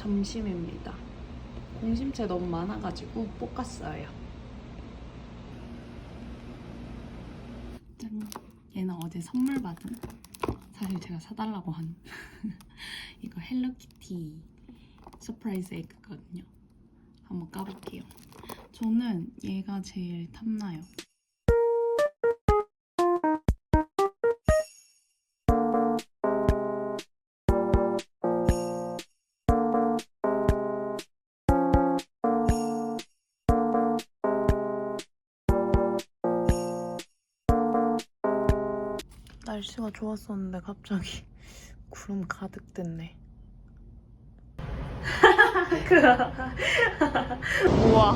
점심입니다. 공심채 너무 많아가지고 볶았어요. 짠. 얘는 어제 선물 받은 사실 제가 사달라고 한 이거 헬로키티 서프라이즈 에그거든요. 한번 까볼게요. 저는 얘가 제일 탐나요. 날씨가 좋았었는데 갑자기 구름 가득 됐네. 우와.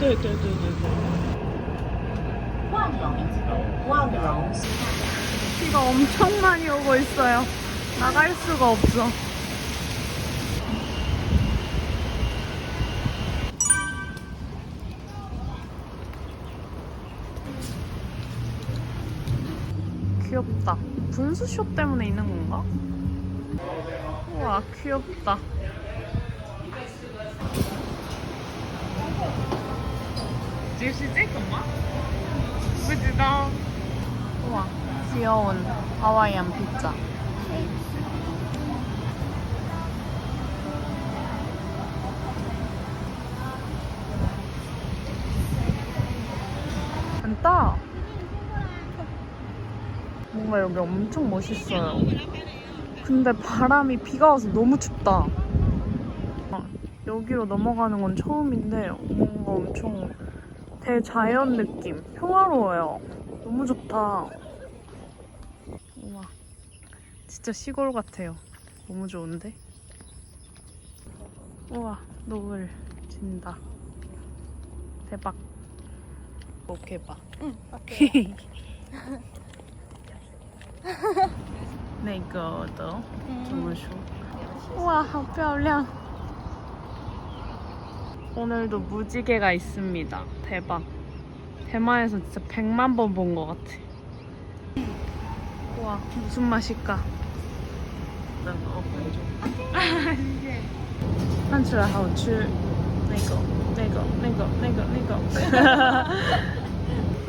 네네네네. 비가 엄청 많이 오고 있어요. 나갈 수가 없어. 귀엽다. 분수쇼 때문에 있는 건가? 우와, 귀엽다. 주시지, 엄마? 예쁘지다. 우와, 귀여운 하와이안 피자. 안따. 뭔가 여기 엄청 멋있어요. 근데 바람이 비가 와서 너무 춥다. 어, 여기로 넘어가는 건 처음인데 뭔가 엄청 대자연 느낌. 평화로워요. 너무 좋다. 우와. 진짜 시골 같아요. 너무 좋은데? 우와, 노을 진다. 대박. 오케이 봐. 응, 오케이. 那个的怎么说？哇，好漂亮！ 오늘도 무지개가 있습니다. 대박. 대만에서 진짜 100만 번 본 것 같아. 와, 무슨 맛일까? 看起来好吃。那个，那个，那个，那个，那个。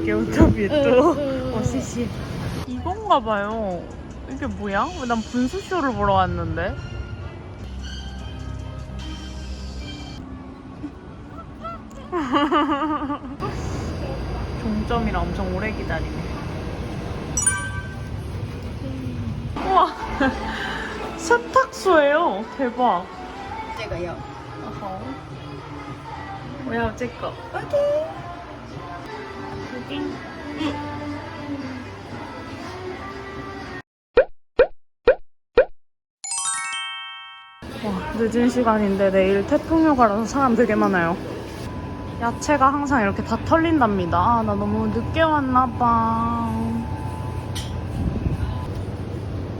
给我特别多。어, 시시. 처음인가 봐요. 이게 뭐야? 난 분수쇼를 보러 왔는데. 종점이라 엄청 오래 기다리네. 우와! 세탁소예요. 대박. 제가요. 어허. 뭐야, 어쨌거. 오케이. 오케이. 와, 늦은 시간인데 내일 태풍 휴가라서 사람 되게 많아요. 야채가 항상 이렇게 다 털린답니다. 아, 나 너무 늦게 왔나봐.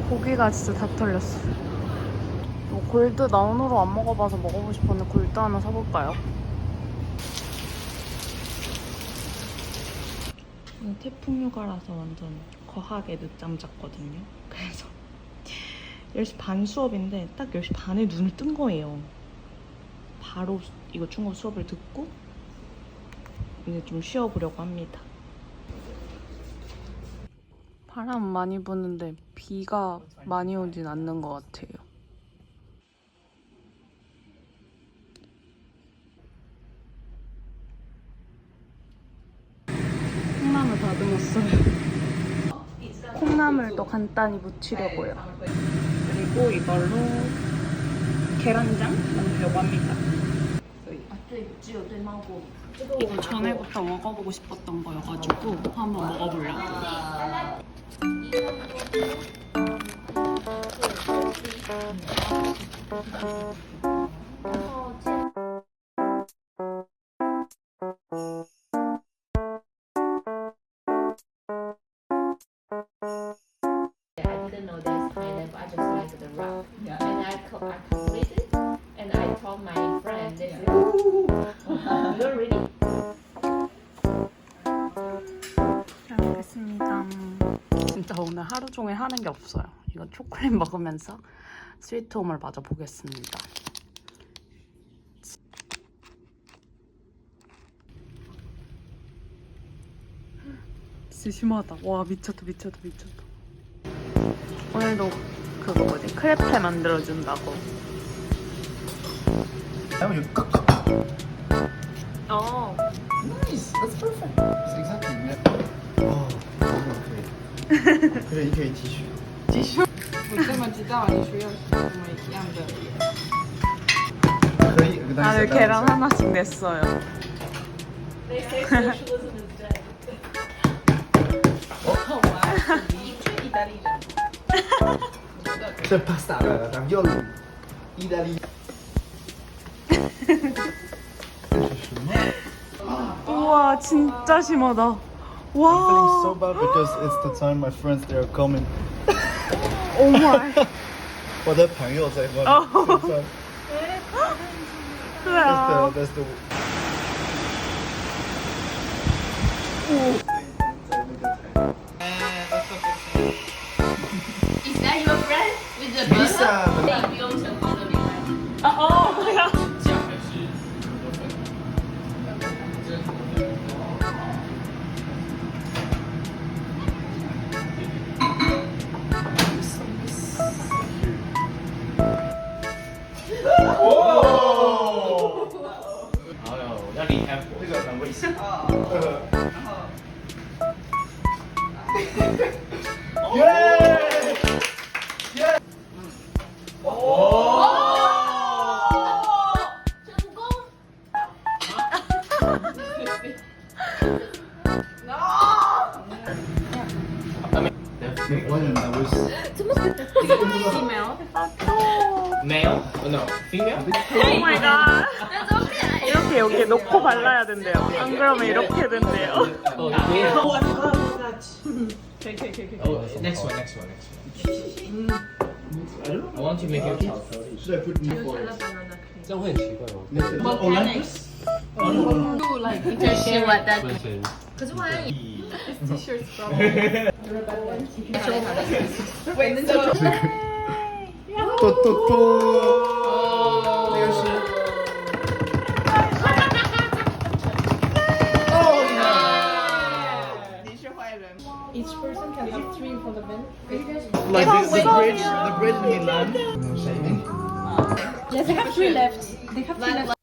고기가 진짜 다 털렸어. 뭐 골드 나 오늘로 안 먹어봐서 먹어보고 싶었는데 골드 하나 사볼까요? 오늘 태풍 휴가라서 완전 거하게 늦잠 잤거든요. 그래서 10시 반 수업인데 딱 10시 반에 눈을 뜬 거예요. 바로 수- 이거 중국 수업을 듣고 이제 좀 쉬어보려고 합니다. 바람 많이 부는데 비가 많이 오진 않는 것 같아요. 콩나물 다듬었어요. 콩나물도 간단히 무치려고요. 그리고 이걸로 계란장 만들려고 합니다. 이거 전에부터 먹어보고 싶었던 거여가지고 한번 먹어보려고. 진짜 오늘 하루 종일 하는 게 없어요. 이거 초콜릿 먹으면서 스위트홈을 마저 보겠습니다. 진짜 심하다. 와 미쳤다 미쳤다 미쳤다. 오늘도 그거 뭐지 크레페 만들어준다고. You 어. nice. That's perfect. That's exactly. Oh, okay. 可以可以继续。继续。我这么知道你需要什么样的？可以。跟大家 다들 讲 계란 하나씩 냈어요.这 pasta 的，咱们要意大利。这是什么 우와 진짜 심하다. Wow. I'm feeling so bad because it's the time my friends they are coming. oh my. What the oh. that's the. Is that your friend with the burger? 哦，好哟，要离开这个很危险啊！然后，耶！ 오 마이 갓. 이렇게 여기 놓고 발라야 된대요. 안 그러면 이렇게 된대요. Oh, yeah. Oh, next one, next one, next one. I want to make it Should I put new oil? 这样会很奇怪吗？ Olympus? Do like Interesting what that. 完全。可是我好像也 t-shirts from 嘟嘟嘟，那 个是。each person can have three in front of them. Like the, the bridge, the bridge in Milan. Yes, they have three left. They have three left.